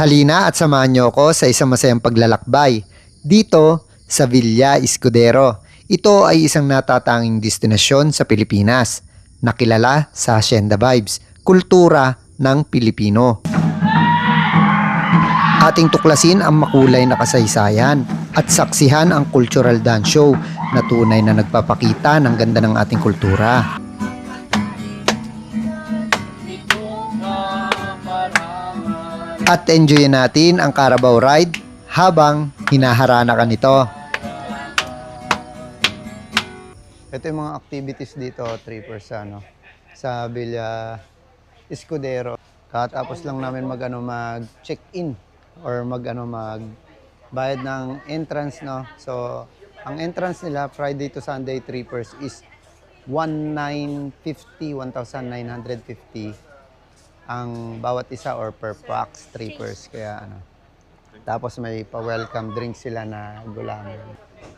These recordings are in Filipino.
Halina at samahan niyo ako sa isang masayang paglalakbay dito sa Villa Escudero. Ito ay isang natatanging destinasyon sa Pilipinas na kilala sa Hacienda Vibes, kultura ng Pilipino. Ating tuklasin ang makulay na kasaysayan at saksihan ang cultural dance show na tunay na nagpapakita ng ganda ng ating kultura. At enjoyin natin ang Carabao Ride habang hinaharana ka nito. Ito yung mga activities dito, trippers, ano, sa Villa Escudero. Katapos lang namin mag, ano, mag-check-in or mag, ano, mag bayad ng entrance, no? So, ang entrance nila, Friday to Sunday trippers is 1,950, 1,950 ang bawat isa or per pax trippers. Kaya, ano, tapos may pa-welcome drink sila na gulaman.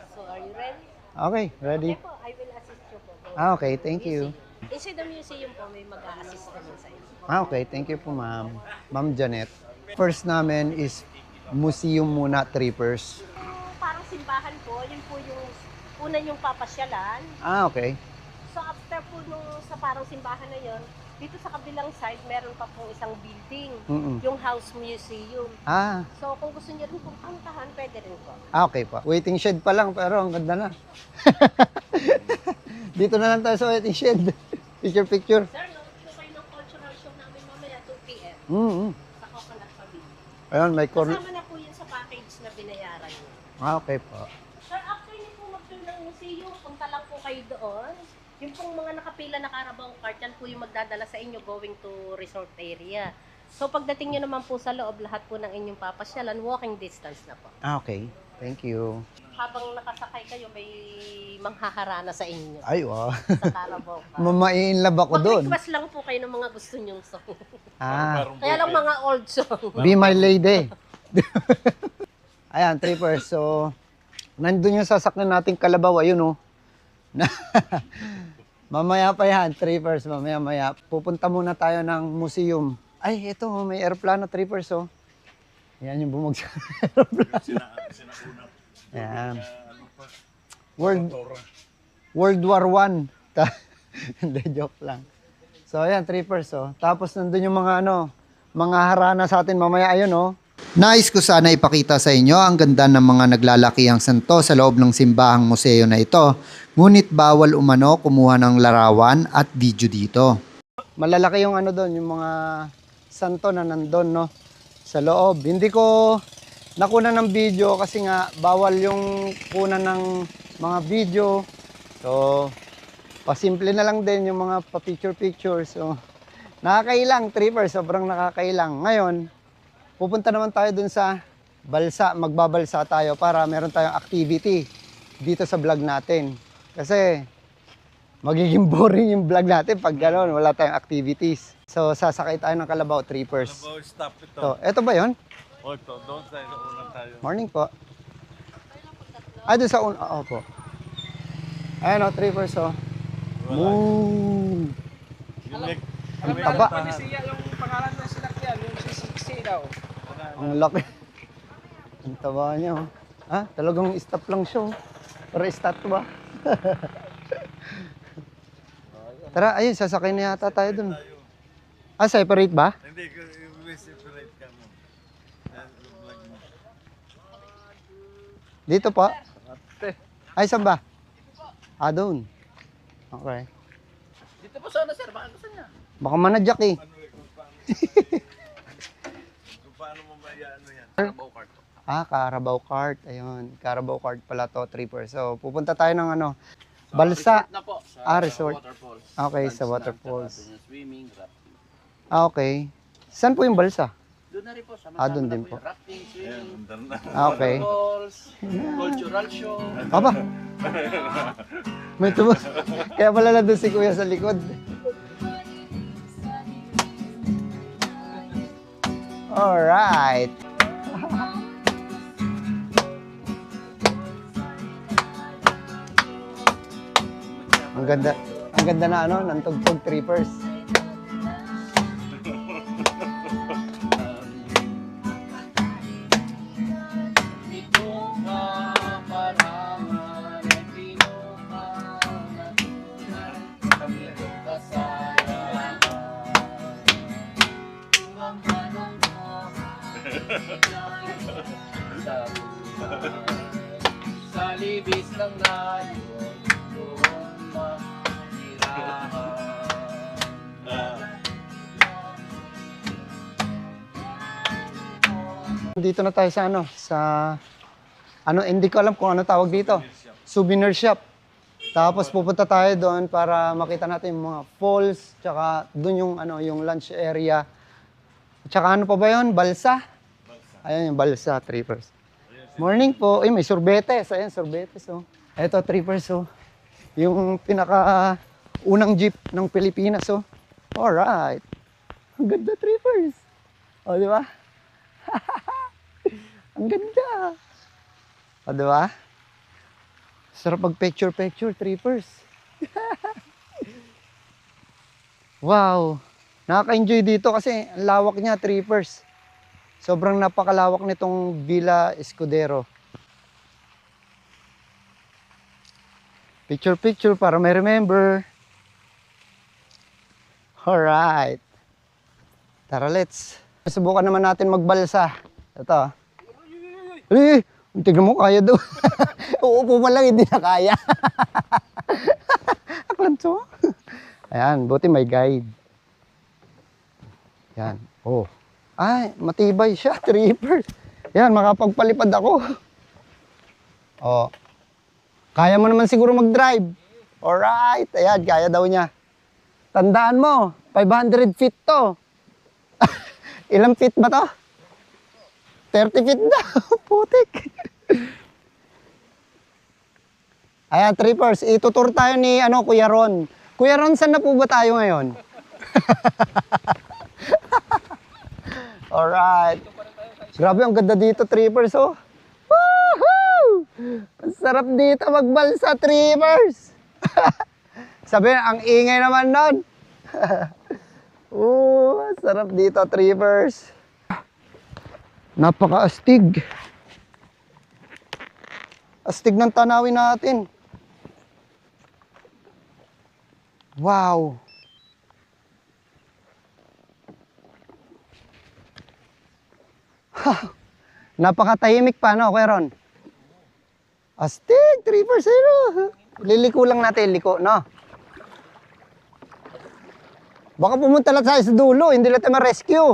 So, are you ready? Okay, ready? Okay po, I will assist you po. Ah, okay, thank you. Inside the museum po, may mag-a-assist naman sa inyo. Ah, okay. Thank you po, ma'am. Ma'am Janet. First namin is museum muna, trippers. Yung parang simbahan po, yun po yung una yung papasyalan. Ah, okay. So, after po nung sa parang simbahan na yun, dito sa kabilang side, meron pa pong isang building. Mm-mm. Yung House Museum. Ah, So, kung gusto niyo rin pong puntahan, pwede rin po. ah, okay po. Waiting shed pa lang, pero ang ganda na. Dito na lang tayo sa waiting shed. Picture, picture. Sir, no, ito kayo ng cultural show namin mamaya 2 p.m. Mm-hmm. sa Coconut Pavilion. Ayun, may corner. Kasama na po yun sa package na binayaran niyo. Ah, okay po. Sir, after niyo po mag-tour ng museum, punta lang po kayo doon. Yung pong mga nakapila na Carabao cart, yan po yung magdadala sa inyo going to resort area. So pagdating nyo naman po sa loob, lahat po ng inyong papasyalan, walking distance na po. Ah, okay. Thank you. Habang nakasakay kayo, may manghaharana sa inyo Ay, wow. sa Carabao cart. Mamaiinlove ako doon. Mag-request lang po kayo ng mga gusto nyong song. Ah, Kaya lang mga old song. be my lady. Ayan, trippers. So, nandun yung sasakyan nating kalabaw. Ayun, oh. Mamaya pa yan, trippers. Mamaya, maya. Pupunta muna tayo ng museum. Ay, ito, oh, may aeroplano, trippers, oh. Yan yung bumagsak na aeroplano. Yan. World, World War One. Hindi, joke lang. So, ayan, trippers, oh. Tapos nandun yung mga, ano, mga harana sa atin mamaya, ayun, oh. Nais ko sana ipakita sa inyo ang ganda ng mga naglalakihang santo sa loob ng simbahang museo na ito. Ngunit bawal umano kumuha ng larawan at video dito. Malalaki yung ano doon, yung mga santo na nandun, no? Sa loob. Hindi ko nakuna ng video kasi nga bawal yung kuna ng mga video. So, pasimple na lang din yung mga pa-picture-picture. So, nakakailang, tripper, sobrang nakakailang. Ngayon, pupunta naman tayo dun sa balsa, magbabalsa tayo para meron tayong activity dito sa vlog natin. Kasi magiging boring yung vlog natin pag gano'n, wala tayong activities. So, sasakay tayo ng Kalabaw Trippers. Kalabaw, stop ito. So, eto ba yon? O ito, doon tayo sa unang tayo. Morning po. Ah, doon sa un... Oo po. Ayan o, Trippers o. Moon. Yung neck, Ang taba. Siya yung pangalan sinakyan, yung si daw. Ang laki. Ang taba niya oh. Ha? Talagang stop lang siya oh. Para stop ba? Tara, ayun, sasakay na yata tayo dun. Ah, separate ba? Hindi, separate ka mo. Yan. Dito po? Ay, saan ba? Ah, doon. Okay. Dito po sana sir, baka gusto niya. Baka manadyak eh. Ano eh, kung paano, kung ano yan. Carabao cart. Ah, Carabao Cart. Ayun, Carabao Cart pala to, tripper. So, pupunta tayo ng ano, Balsa. Na po, sa Ah, resort. waterfalls. Okay, Dance sa waterfalls. doon yung swimming, rafting. Ah, okay. Saan po yung balsa? Doon na rin po, sama Ah, doon din po. Yung rafting, swimming, andar na. Ah, okay. waterfalls, cultural show. Aba. May tubos. Kaya pala nandun si kuya sa likod. Alright. ang ganda. Ang ganda na ano, ng tugtog trippers. Sa, libis ng mahirahan. Dito na tayo sa ano, sa ano, hindi ko alam kung ano tawag dito. Souvenir shop. Tapos pupunta tayo doon para makita natin yung mga falls, tsaka doon yung ano, yung lunch area. Tsaka ano pa ba 'yon? Balsa. Ayun yung balsa, trippers. Morning po. Ay, may sorbetes. Ayan, sorbetes, oh. Eto, trippers, oh. Yung pinaka unang jeep ng Pilipinas, oh. Alright. Ang ganda, trippers. O, di ba? Ang ganda. O, di ba? Sarap mag picture-picture, trippers. wow. Nakaka-enjoy dito kasi ang lawak niya, trippers. Sobrang napakalawak nitong Villa Escudero. Picture-picture para may remember. Alright. Tara, let's. Subukan naman natin magbalsa. Ito. Eh, tignan mo, kaya daw. Uupo pa lang, hindi na kaya. Aklanso. Ayan, buti may guide. Yan. Oh. Ay, matibay siya, tripper. Yan, makapagpalipad ako. Oh. Kaya mo naman siguro mag-drive. Alright. Ayan, kaya daw niya. Tandaan mo, 500 feet to. Ilang feet ba to? 30 feet daw. Putik. Ayan, trippers. Itutur tayo ni ano, Kuya Ron. Kuya Ron, saan na po ba tayo ngayon? Alright. Grabe, ang ganda dito, trippers, oh. Woohoo! Ang sarap dito magbalsa, trippers. Sabi, ang ingay naman nun. Oo, sarap dito, trippers. Napaka-astig. Astig ng tanawin natin. Wow. Napakatahimik pa, no, Kuya Ron? Astig, 3 per 0. Liliko lang natin, liko, no? Baka pumunta lang tayo sa dulo, hindi lang tayo ma-rescue.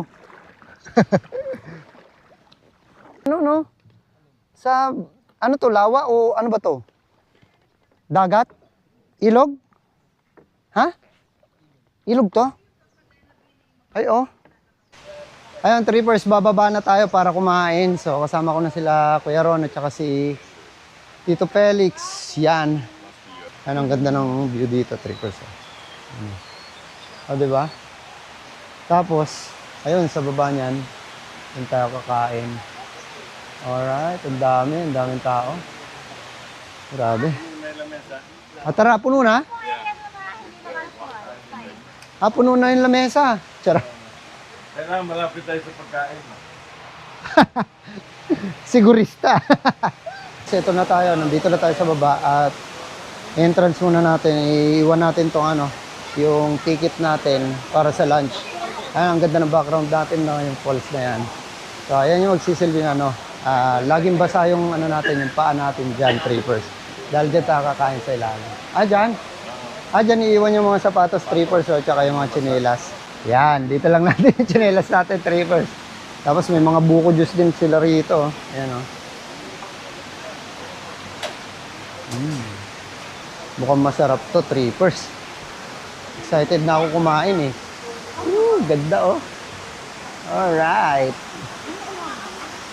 ano, no? Sa, ano to, lawa o ano ba to? Dagat? Ilog? Ha? Ilog to? Ay, oh. Ayun, trippers, bababa na tayo para kumain. So, kasama ko na sila Kuya Ron at saka si Tito Felix. Yan. Yan, ang ganda ng view dito, trippers. Oh. O, di ba? Tapos, ayun, sa baba niyan, doon tayo kakain. Alright, ang dami, ang daming tao. Grabe. Lamesa. Ah, tara, puno na? Ah, puno na yung lamesa. Tara. Kailangan malapit tayo sa pagkain. Sigurista. Kasi ito na tayo, nandito na tayo sa baba at entrance muna natin, iiwan natin tong ano, yung ticket natin para sa lunch. Ayan, ang ganda ng background natin, no, yung falls na yan. So, ayan yung magsisilbi na, ano, ah, laging basa yung ano natin, yung paa natin dyan, trippers. Dahil dyan tayo kakain sa ilalim. Ah, dyan? Ah, dyan iiwan yung mga sapatos, trippers, o, tsaka yung mga chinelas. Yan, dito lang natin yung chinelas natin, trippers. Tapos may mga buko juice din sila rito. oh. Ayan, oh. Mm. Mukhang masarap to, trippers. Excited na ako kumain eh. Ooh, ganda oh. Alright.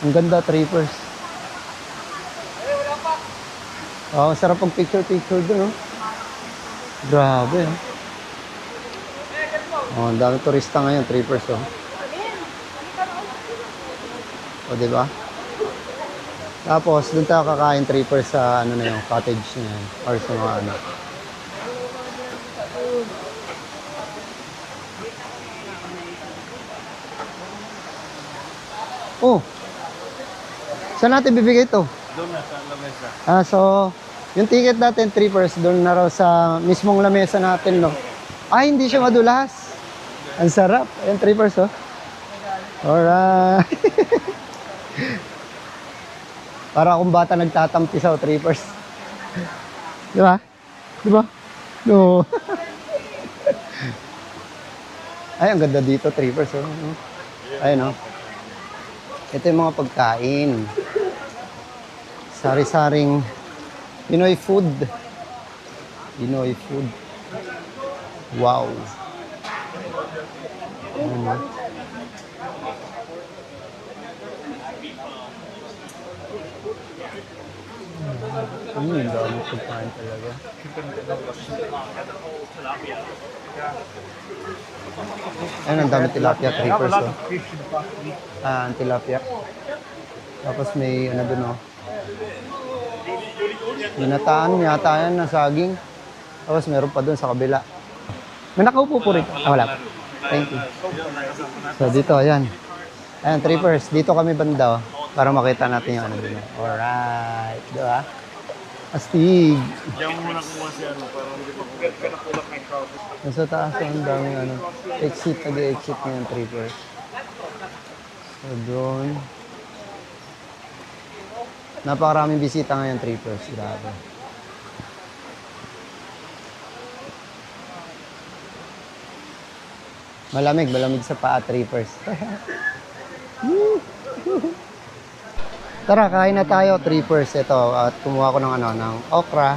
Ang ganda, trippers. Oh, sarap pag picture-picture dun oh. Grabe oh. Oh, ang daming turista ngayon, trippers oh. O, di ba? Tapos, doon tayo kakain trippers sa ano na yung cottage na yan. Or sa mga ano. Oh! Saan natin bibigay ito? Doon na sa lamesa. Ah, so, yung ticket natin, trippers, doon na raw sa mismong lamesa natin, no? Ay, hindi siya madulas. Ang sarap. Ayan, trippers, oh. Alright. Para akong bata nagtatampi sa trippers. Di ba? Di ba? No. Ay, ang ganda dito, trippers. Oh. Ayun, oh. Ito yung mga pagkain. Sari-saring Pinoy food. Pinoy food. Wow. Ano? Ano yung dami pagkain talaga? Ayun, ang dami tilapia, 3 pesos. Ah, ang tilapia. Tapos may ano dun oh. Ginataan yata yan na saging. Tapos meron pa dun sa kabila. May nakaupo po rito. Ah, wala. Thank you. So dito, ayan. Ayan, trippers. Dito kami banda oh, para makita natin yung ano oh. Alright. Diba? Astig. Diyan mo muna kumuha si ano, para hindi pa Nasa taas ang daming ano. Exit, nag-exit na yung trippers. So doon. Napakaraming bisita ngayon trippers. Grabe. Malamig, malamig sa paa trippers. Tara, kain na tayo, trippers. Ito, at kumuha ko ng ano, ng okra,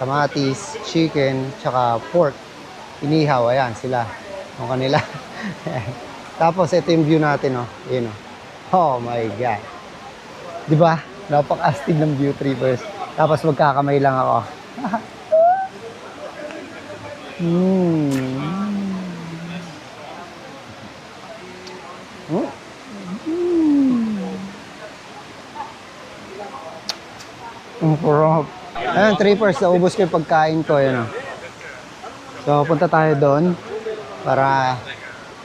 kamatis, chicken, tsaka pork. Inihaw, ayan sila. Ang kanila. Tapos ito yung view natin, oh. Yun, oh. Oh my God. Di ba? Napaka-astig ng view, trippers. Tapos magkakamay lang ako. hmm. Ang sarap. Ayun, trippers, naubos ko yung pagkain ko. Oh. So, punta tayo doon para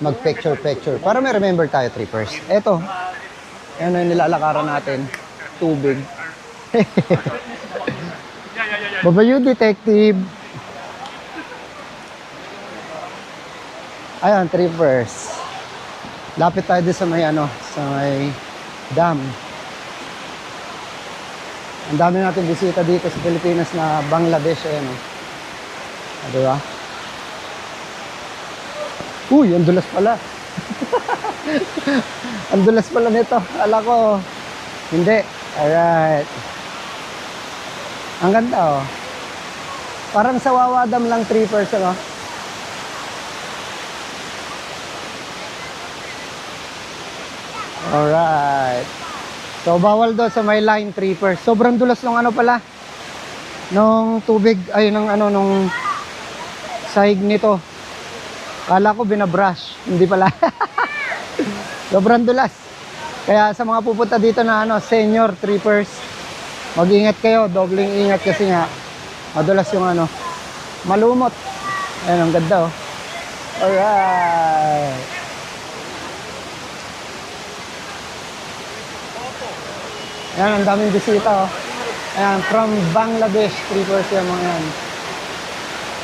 mag-picture-picture. Para may remember tayo, trippers. Eto, yan ang nilalakaran natin. Tubig. Babayu, detective. Ayan, trippers. Lapit tayo sa may ano, sa may dam. Ang dami natin bisita dito sa Pilipinas na Bangladesh, ayan o. Ah, di ba? Uy, ang dulas pala. ang dulas pala nito. Ala ko, hindi. Alright. Ang ganda oh. Parang sa Wawa Dam lang 3 person oh. Alright. So, bawal daw sa may line tripper. Sobrang dulas ng ano pala. Nung tubig, ay, ng ano, nung sahig nito. Kala ko binabrush. Hindi pala. Sobrang dulas. Kaya sa mga pupunta dito na ano, senior trippers, mag-ingat kayo. Dobling ingat kasi nga, madulas yung ano, malumot. Ayan, ang ganda oh. Alright. Ayan, ang daming bisita, oh. Ayan, from Bangladesh, trippers yung mga yan.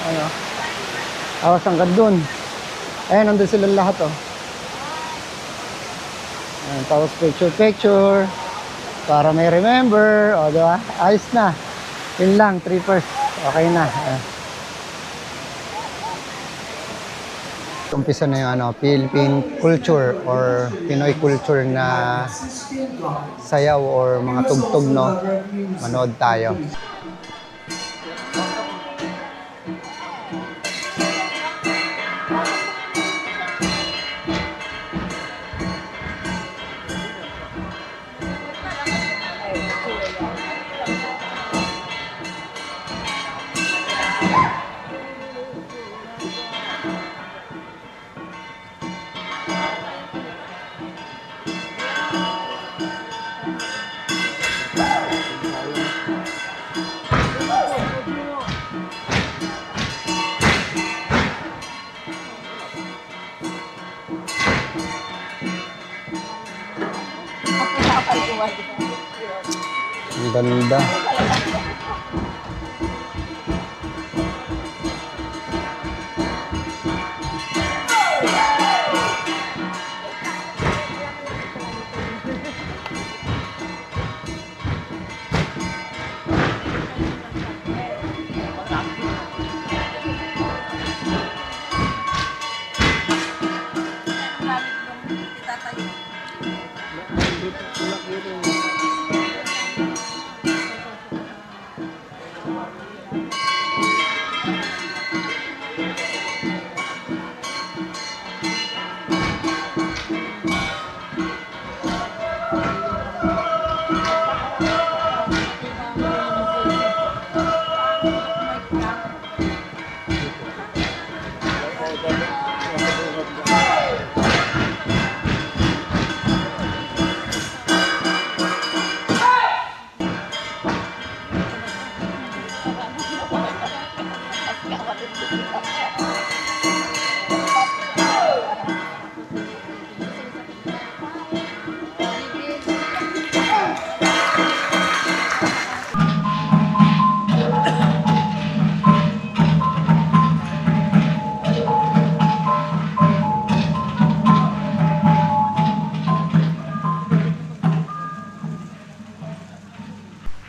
Ayan, oh. Tapos hanggang dun. Ayan, nandun sila lahat, oh. Ayan, tapos picture-picture. Para may remember, o, di ba? Ayos na. Yun lang, trippers. Okay na. Ayan. Umpisa na yung ano, Philippine culture or Pinoy culture na sayaw or mga tugtog, no? Manood tayo. Ganda.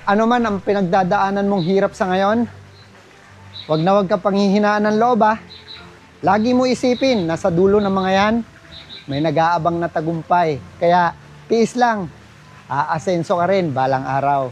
Ano man ang pinagdadaanan mong hirap sa ngayon, wag na wag ka panghihinaan ng loob ah. Lagi mo isipin, nasa dulo ng mga yan, may nag-aabang na tagumpay. Kaya, tiis lang. Aasenso ka rin balang araw.